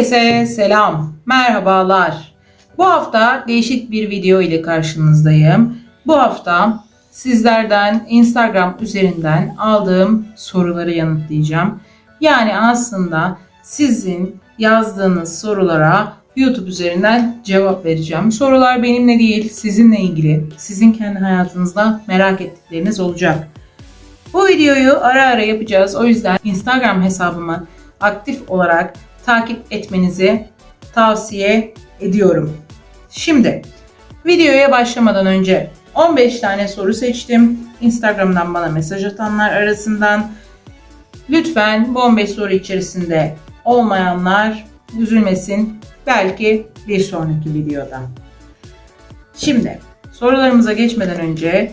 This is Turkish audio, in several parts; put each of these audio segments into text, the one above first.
Herkese selam, merhabalar. Bu hafta değişik bir video ile karşınızdayım. Bu hafta sizlerden Instagram üzerinden aldığım soruları yanıtlayacağım. Yani aslında sizin yazdığınız sorulara YouTube üzerinden cevap vereceğim. Sorular benimle değil, sizinle ilgili, sizin kendi hayatınızda merak ettikleriniz olacak. Bu videoyu ara ara yapacağız. O yüzden Instagram hesabımı aktif olarak takip etmenizi tavsiye ediyorum. Şimdi videoya başlamadan önce 15 tane soru seçtim. Instagram'dan bana mesaj atanlar arasından lütfen bu 15 soru içerisinde olmayanlar üzülmesin. Belki bir sonraki videoda. Şimdi sorularımıza geçmeden önce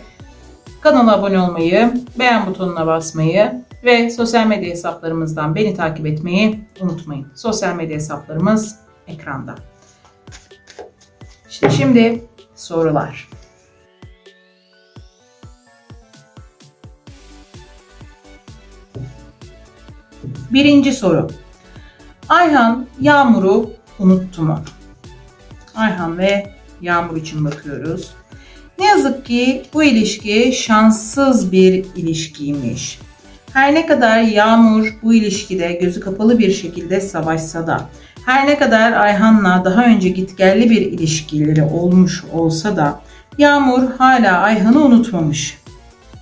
kanala abone olmayı, beğen butonuna basmayı ve sosyal medya hesaplarımızdan beni takip etmeyi unutmayın. Sosyal medya hesaplarımız ekranda. İşte şimdi sorular. Birinci soru. Ayhan Yağmur'u unuttu mu? Ayhan ve Yağmur için bakıyoruz. Ne yazık ki bu ilişki şanssız bir ilişkiymiş. Her ne kadar Yağmur bu ilişkide gözü kapalı bir şekilde savaşsa da, her ne kadar Ayhan'la daha önce gitgelli bir ilişkileri olmuş olsa da Yağmur hala Ayhan'ı unutmamış.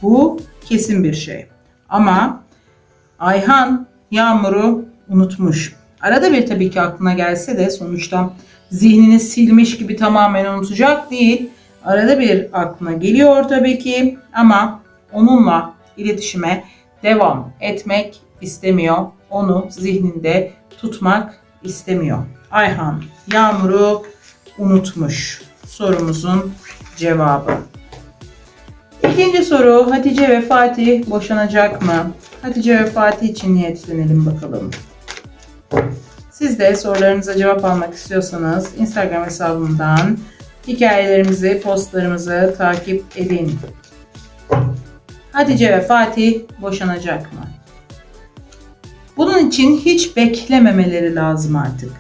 Bu kesin bir şey. Ama Ayhan Yağmur'u unutmuş. Arada bir tabii ki aklına gelse de sonuçta zihnini silmiş gibi tamamen unutacak değil. Arada bir aklına geliyor tabii ki ama onunla iletişime devam etmek istemiyor. Onu zihninde tutmak istemiyor. Ayhan Yağmur'u unutmuş. Sorumuzun cevabı. İkinci soru Hatice ve Fatih boşanacak mı? Hatice ve Fatih için niyetlenelim bakalım. Siz de sorularınıza cevap almak istiyorsanız Instagram hesabımdan hikayelerimizi, postlarımızı takip edin. Hatice ve Fatih boşanacak mı? Bunun için hiç beklememeleri lazım artık.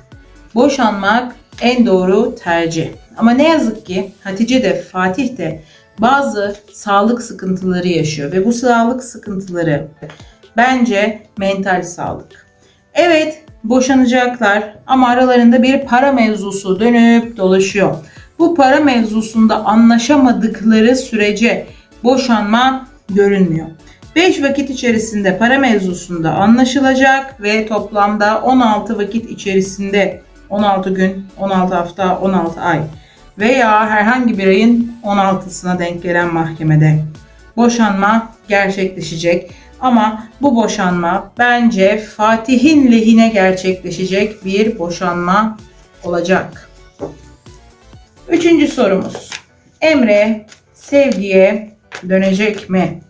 Boşanmak en doğru tercih. Ama ne yazık ki Hatice de Fatih de bazı sağlık sıkıntıları yaşıyor ve bu sağlık sıkıntıları bence mental sağlık. Evet boşanacaklar ama aralarında bir para mevzusu dönüp dolaşıyor. Bu para mevzusunda anlaşamadıkları sürece boşanma görünmüyor. 5 vakit içerisinde para mevzusunda anlaşılacak ve toplamda 16 vakit içerisinde 16 gün, 16 hafta, 16 ay veya herhangi bir ayın 16'sına denk gelen mahkemede boşanma gerçekleşecek. Ama bu boşanma bence Fatih'in lehine gerçekleşecek bir boşanma olacak. Üçüncü sorumuz. Emre sevgiye dönecek mi?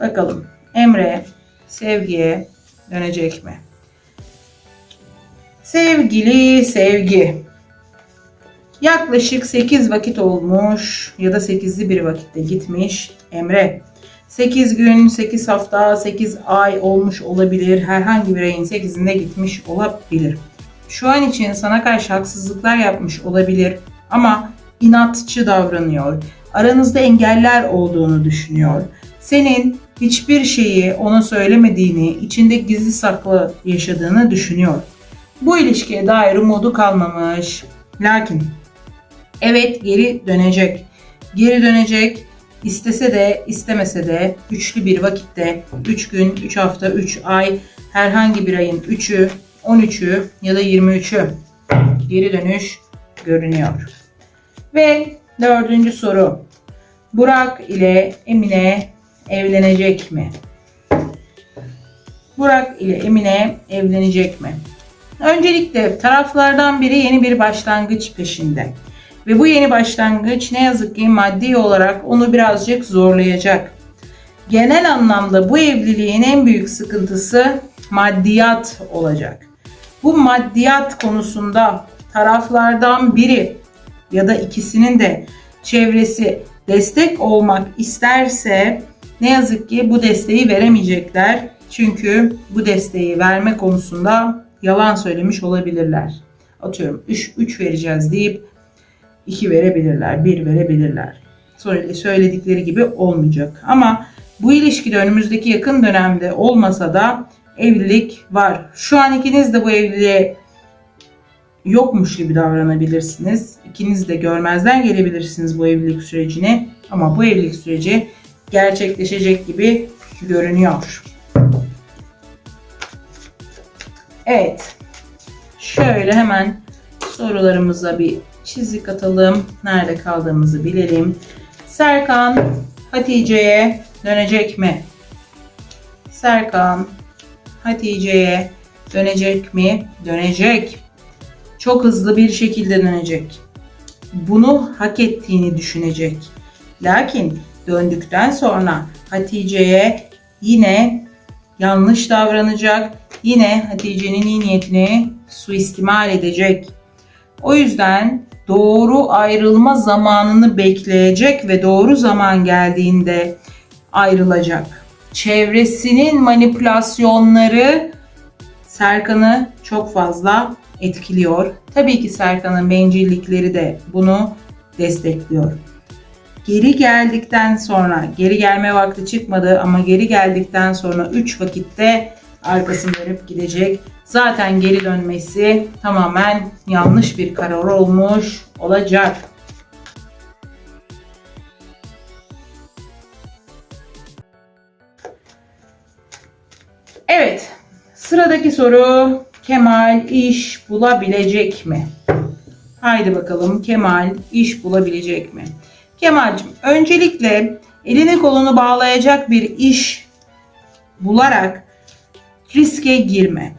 Bakalım. Emre sevgiye dönecek mi? Sevgili sevgi. Yaklaşık 8 vakit olmuş ya da 8'li bir vakitte gitmiş Emre. 8 gün, 8 hafta, 8 ay olmuş olabilir. Herhangi bir ayın 8'inde gitmiş olabilir. Şu an için sana karşı haksızlıklar yapmış olabilir ama inatçı davranıyor. Aranızda engeller olduğunu düşünüyor. Senin hiçbir şeyi ona söylemediğini, içinde gizli saklı yaşadığını düşünüyor. Bu ilişkiye dair umudu kalmamış. Lakin evet geri dönecek. Geri dönecek. İstese de istemese de üçlü bir vakitte 3 gün, 3 hafta, 3 ay herhangi bir ayın 3'ü, 13'ü ya da 23'ü geri dönüş görünüyor. Ve dördüncü soru. Burak ile Emine evlenecek mi? Burak ile Emine evlenecek mi? Öncelikle taraflardan biri yeni bir başlangıç peşinde. Ve bu yeni başlangıç ne yazık ki maddi olarak onu birazcık zorlayacak. Genel anlamda bu evliliğin en büyük sıkıntısı maddiyat olacak. Bu maddiyat konusunda taraflardan biri ya da ikisinin de çevresi destek olmak isterse ne yazık ki bu desteği veremeyecekler. Çünkü bu desteği verme konusunda yalan söylemiş olabilirler. Atıyorum 3 3 vereceğiz deyip 2 verebilirler, 1 verebilirler. Söyle- Söyledikleri gibi olmayacak. Ama bu ilişkide önümüzdeki yakın dönemde olmasa da evlilik var. Şu an ikiniz de bu evliliğe yokmuş gibi davranabilirsiniz. İkiniz de görmezden gelebilirsiniz bu evlilik sürecini. Ama bu evlilik süreci gerçekleşecek gibi görünüyor. Evet. Şöyle hemen sorularımıza bir çizik atalım. Nerede kaldığımızı bilelim. Serkan Hatice'ye dönecek mi? Serkan Hatice'ye dönecek mi? Dönecek. Çok hızlı bir şekilde dönecek. Bunu hak ettiğini düşünecek. Lakin döndükten sonra Hatice'ye yine yanlış davranacak. Yine Hatice'nin iyi niyetini suistimal edecek. O yüzden doğru ayrılma zamanını bekleyecek ve doğru zaman geldiğinde ayrılacak. Çevresinin manipülasyonları Serkan'ı çok fazla etkiliyor. Tabii ki Serkan'ın bencillikleri de bunu destekliyor. Geri geldikten sonra, geri gelme vakti çıkmadı ama geri geldikten sonra 3 vakitte arkasını dönüp gidecek. Zaten geri dönmesi tamamen yanlış bir karar olmuş olacak. Evet, sıradaki soru Kemal iş bulabilecek mi? Haydi bakalım Kemal iş bulabilecek mi? Kemal'cim öncelikle elini kolunu bağlayacak bir iş bularak riske girme.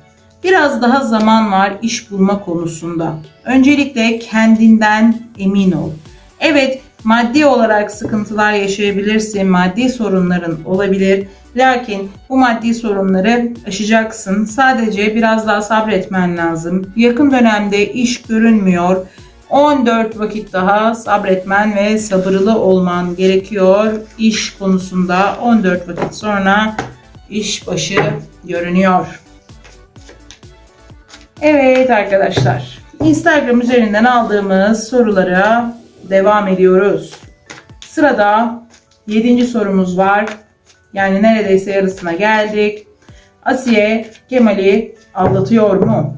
Biraz daha zaman var iş bulma konusunda. Öncelikle kendinden emin ol. Evet, maddi olarak sıkıntılar yaşayabilirsin, maddi sorunların olabilir. Lakin bu maddi sorunları aşacaksın. Sadece biraz daha sabretmen lazım. Yakın dönemde iş görünmüyor. 14 vakit daha sabretmen ve sabırlı olman gerekiyor. İş konusunda 14 vakit sonra iş başı görünüyor. Evet arkadaşlar. Instagram üzerinden aldığımız sorulara devam ediyoruz. Sırada 7. sorumuz var. Yani neredeyse yarısına geldik. Asiye Kemal'i aldatıyor mu?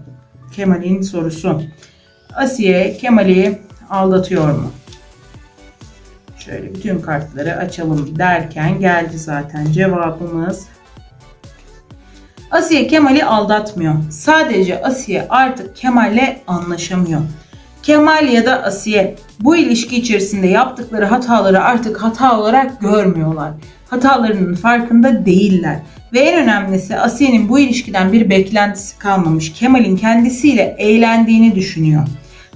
Kemal'in sorusu. Asiye Kemal'i aldatıyor mu? Şöyle bütün kartları açalım derken geldi zaten cevabımız. Asiye Kemal'i aldatmıyor. Sadece Asiye artık Kemal'le anlaşamıyor. Kemal ya da Asiye bu ilişki içerisinde yaptıkları hataları artık hata olarak görmüyorlar. Hatalarının farkında değiller. Ve en önemlisi Asiye'nin bu ilişkiden bir beklentisi kalmamış. Kemal'in kendisiyle eğlendiğini düşünüyor.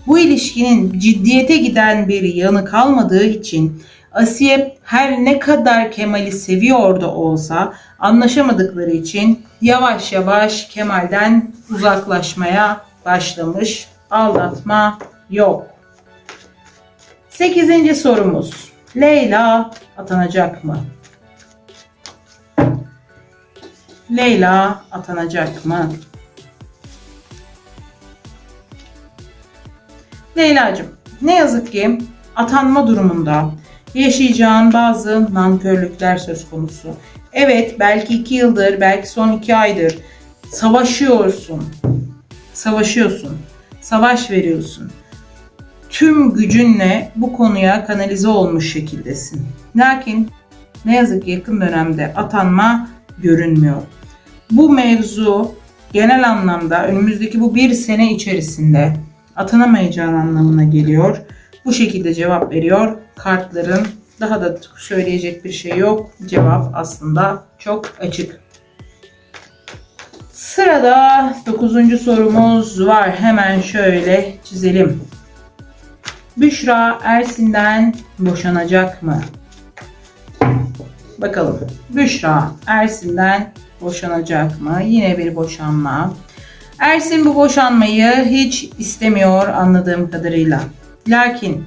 Bu ilişkinin ciddiyete giden bir yanı kalmadığı için Asiye her ne kadar Kemal'i seviyor da olsa anlaşamadıkları için yavaş yavaş Kemal'den uzaklaşmaya başlamış. Aldatma yok. Sekizinci sorumuz. Leyla atanacak mı? Leyla atanacak mı? Leyla'cığım ne yazık ki atanma durumunda yaşayacağın bazı nankörlükler söz konusu. Evet belki iki yıldır belki son iki aydır savaşıyorsun. Savaşıyorsun. Savaş veriyorsun. Tüm gücünle bu konuya kanalize olmuş şekildesin. Lakin ne yazık ki yakın dönemde atanma görünmüyor. Bu mevzu genel anlamda önümüzdeki bu bir sene içerisinde atanamayacağın anlamına geliyor. Bu şekilde cevap veriyor kartların. Daha da söyleyecek bir şey yok. Cevap aslında çok açık. Sırada 9. sorumuz var. Hemen şöyle çizelim. Büşra Ersin'den boşanacak mı? Bakalım. Büşra Ersin'den boşanacak mı? Yine bir boşanma. Ersin bu boşanmayı hiç istemiyor anladığım kadarıyla. Lakin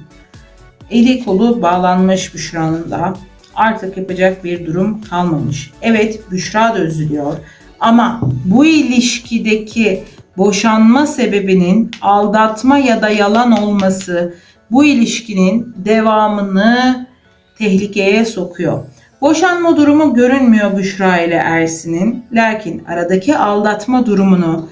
eli kolu bağlanmış Büşra'nın da artık yapacak bir durum kalmamış. Evet Büşra da üzülüyor ama bu ilişkideki boşanma sebebinin aldatma ya da yalan olması bu ilişkinin devamını tehlikeye sokuyor. Boşanma durumu görünmüyor Büşra ile Ersin'in. Lakin aradaki aldatma durumunu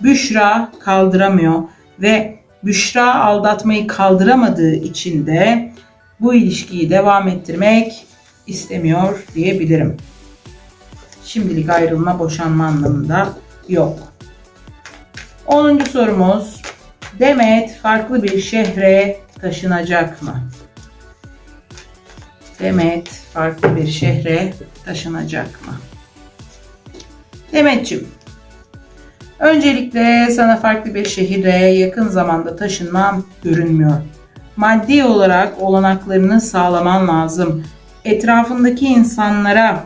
Büşra kaldıramıyor ve Büşra aldatmayı kaldıramadığı için de bu ilişkiyi devam ettirmek istemiyor diyebilirim. Şimdilik ayrılma, boşanma anlamında yok. 10. sorumuz Demet farklı bir şehre taşınacak mı? Demet farklı bir şehre taşınacak mı? Demetciğim, öncelikle sana farklı bir şehire yakın zamanda taşınmam görünmüyor. Maddi olarak olanaklarını sağlaman lazım. Etrafındaki insanlara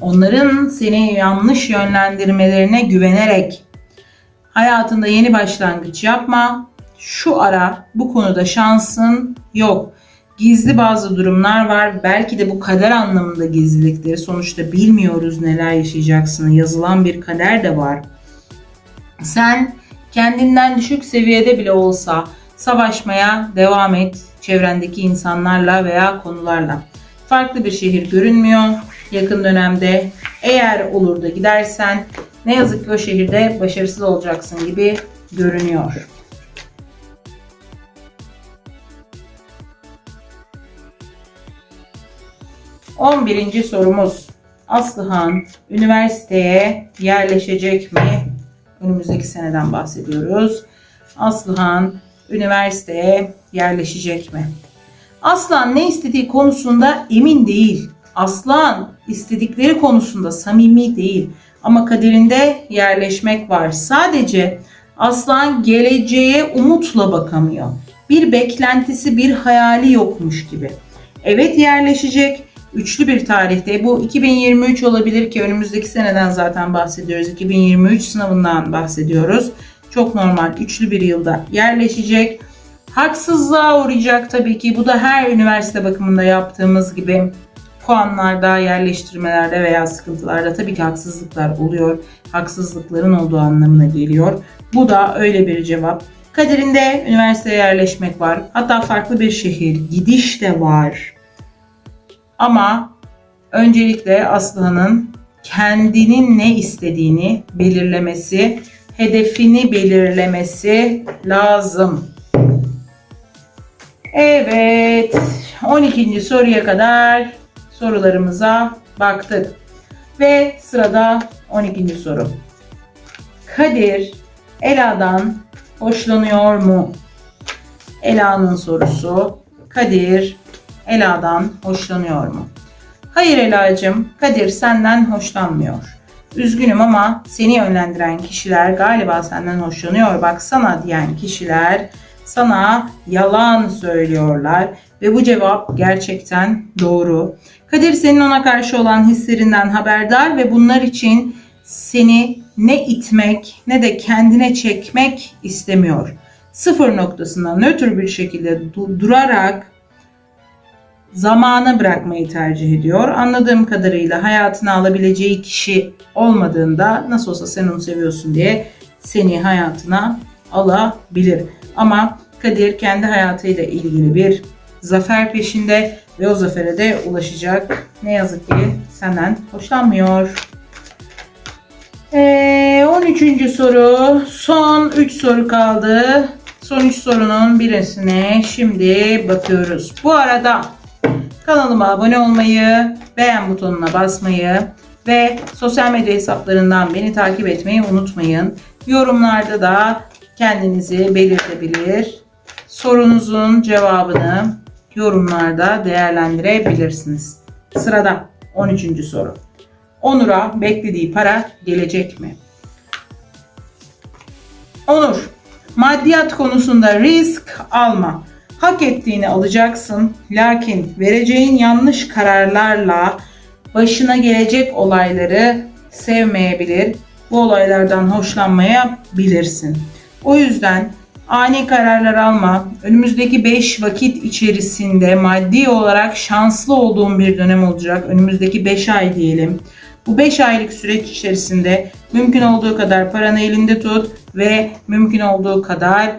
onların seni yanlış yönlendirmelerine güvenerek hayatında yeni başlangıç yapma. Şu ara bu konuda şansın yok. Gizli bazı durumlar var. Belki de bu kader anlamında gizlilikleri. Sonuçta bilmiyoruz neler yaşayacaksın. Yazılan bir kader de var. Sen kendinden düşük seviyede bile olsa savaşmaya devam et çevrendeki insanlarla veya konularla. Farklı bir şehir görünmüyor yakın dönemde. Eğer olur da gidersen ne yazık ki o şehirde başarısız olacaksın gibi görünüyor. On birinci sorumuz. Aslıhan üniversiteye yerleşecek mi? Önümüzdeki seneden bahsediyoruz. Aslıhan üniversiteye yerleşecek mi? Aslan ne istediği konusunda emin değil. Aslan istedikleri konusunda samimi değil. Ama kaderinde yerleşmek var. Sadece aslan geleceğe umutla bakamıyor. Bir beklentisi, bir hayali yokmuş gibi. Evet yerleşecek. Üçlü bir tarihte. Bu 2023 olabilir ki önümüzdeki seneden zaten bahsediyoruz. 2023 sınavından bahsediyoruz. Çok normal. Üçlü bir yılda yerleşecek. Haksızlığa uğrayacak tabii ki. Bu da her üniversite bakımında yaptığımız gibi puanlarda, yerleştirmelerde veya sıkıntılarda tabii ki haksızlıklar oluyor. Haksızlıkların olduğu anlamına geliyor. Bu da öyle bir cevap. Kaderinde üniversiteye yerleşmek var. Hatta farklı bir şehir, gidiş de var. Ama öncelikle Aslıhan'ın kendinin ne istediğini belirlemesi, hedefini belirlemesi lazım. Evet, 12. soruya kadar sorularımıza baktık. Ve sırada 12. soru. Kadir Ela'dan hoşlanıyor mu? Ela'nın sorusu. Kadir Ela'dan hoşlanıyor mu? Hayır Ela'cığım, Kadir senden hoşlanmıyor. Üzgünüm ama seni yönlendiren kişiler galiba senden hoşlanıyor baksana diyen kişiler sana yalan söylüyorlar ve bu cevap gerçekten doğru. Kadir senin ona karşı olan hislerinden haberdar ve bunlar için seni ne itmek ne de kendine çekmek istemiyor. Sıfır noktasında nötr bir şekilde durarak zamana bırakmayı tercih ediyor. Anladığım kadarıyla hayatına alabileceği kişi olmadığında nasıl olsa sen onu seviyorsun diye seni hayatına alabilir. Ama Kadir kendi hayatıyla ilgili bir zafer peşinde ve o zafere de ulaşacak. Ne yazık ki senden hoşlanmıyor. Ee, 13. soru. Son 3 soru kaldı. Son 3 sorunun birisine şimdi bakıyoruz. Bu arada kanalıma abone olmayı, beğen butonuna basmayı ve sosyal medya hesaplarından beni takip etmeyi unutmayın. Yorumlarda da kendinizi belirtebilir. Sorunuzun cevabını yorumlarda değerlendirebilirsiniz. Sırada 13. soru. Onur'a beklediği para gelecek mi? Onur, maddiyat konusunda risk alma. Hak ettiğini alacaksın. Lakin vereceğin yanlış kararlarla başına gelecek olayları sevmeyebilir. Bu olaylardan hoşlanmayabilirsin. O yüzden ani kararlar alma. Önümüzdeki 5 vakit içerisinde maddi olarak şanslı olduğun bir dönem olacak. Önümüzdeki 5 ay diyelim. Bu 5 aylık süreç içerisinde mümkün olduğu kadar paranı elinde tut ve mümkün olduğu kadar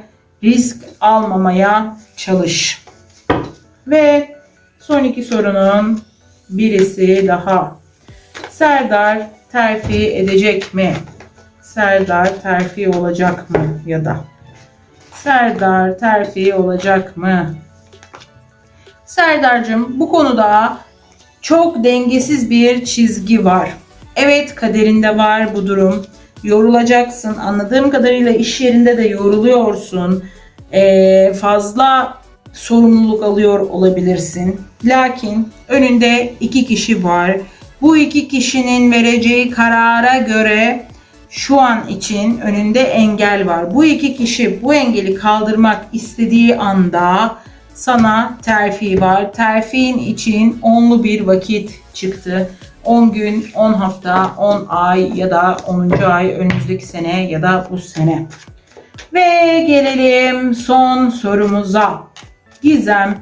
risk almamaya çalış. Ve son iki sorunun birisi daha. Serdar terfi edecek mi? Serdar terfi olacak mı ya da? Serdar terfi olacak mı? Serdar'cığım bu konuda çok dengesiz bir çizgi var. Evet kaderinde var bu durum. Yorulacaksın. Anladığım kadarıyla iş yerinde de yoruluyorsun. Ee, fazla sorumluluk alıyor olabilirsin. Lakin önünde iki kişi var. Bu iki kişinin vereceği karara göre şu an için önünde engel var. Bu iki kişi bu engeli kaldırmak istediği anda sana terfi var. Terfin için onlu bir vakit çıktı. 10 gün, 10 hafta, 10 ay ya da 10. ay önümüzdeki sene ya da bu sene. Ve gelelim son sorumuza. Gizem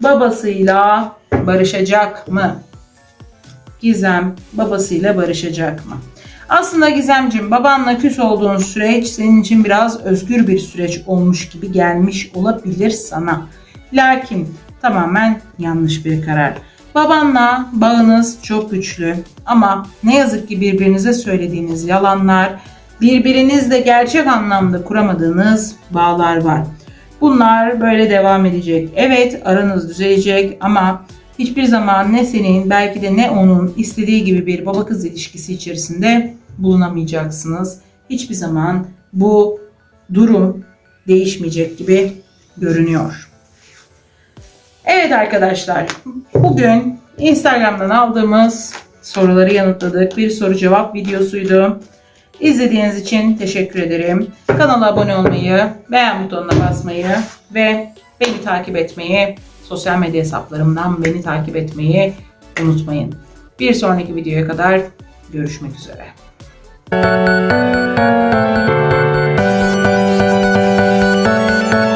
babasıyla barışacak mı? Gizem babasıyla barışacak mı? Aslında Gizemcim babanla küs olduğun süreç senin için biraz özgür bir süreç olmuş gibi gelmiş olabilir sana. Lakin tamamen yanlış bir karar. Babanla bağınız çok güçlü ama ne yazık ki birbirinize söylediğiniz yalanlar, birbirinizle gerçek anlamda kuramadığınız bağlar var. Bunlar böyle devam edecek. Evet aranız düzelecek ama hiçbir zaman ne senin belki de ne onun istediği gibi bir baba kız ilişkisi içerisinde bulunamayacaksınız. Hiçbir zaman bu durum değişmeyecek gibi görünüyor. Evet arkadaşlar, bugün Instagram'dan aldığımız soruları yanıtladık. Bir soru cevap videosuydu. İzlediğiniz için teşekkür ederim. Kanala abone olmayı, beğen butonuna basmayı ve beni takip etmeyi, sosyal medya hesaplarımdan beni takip etmeyi unutmayın. Bir sonraki videoya kadar görüşmek üzere.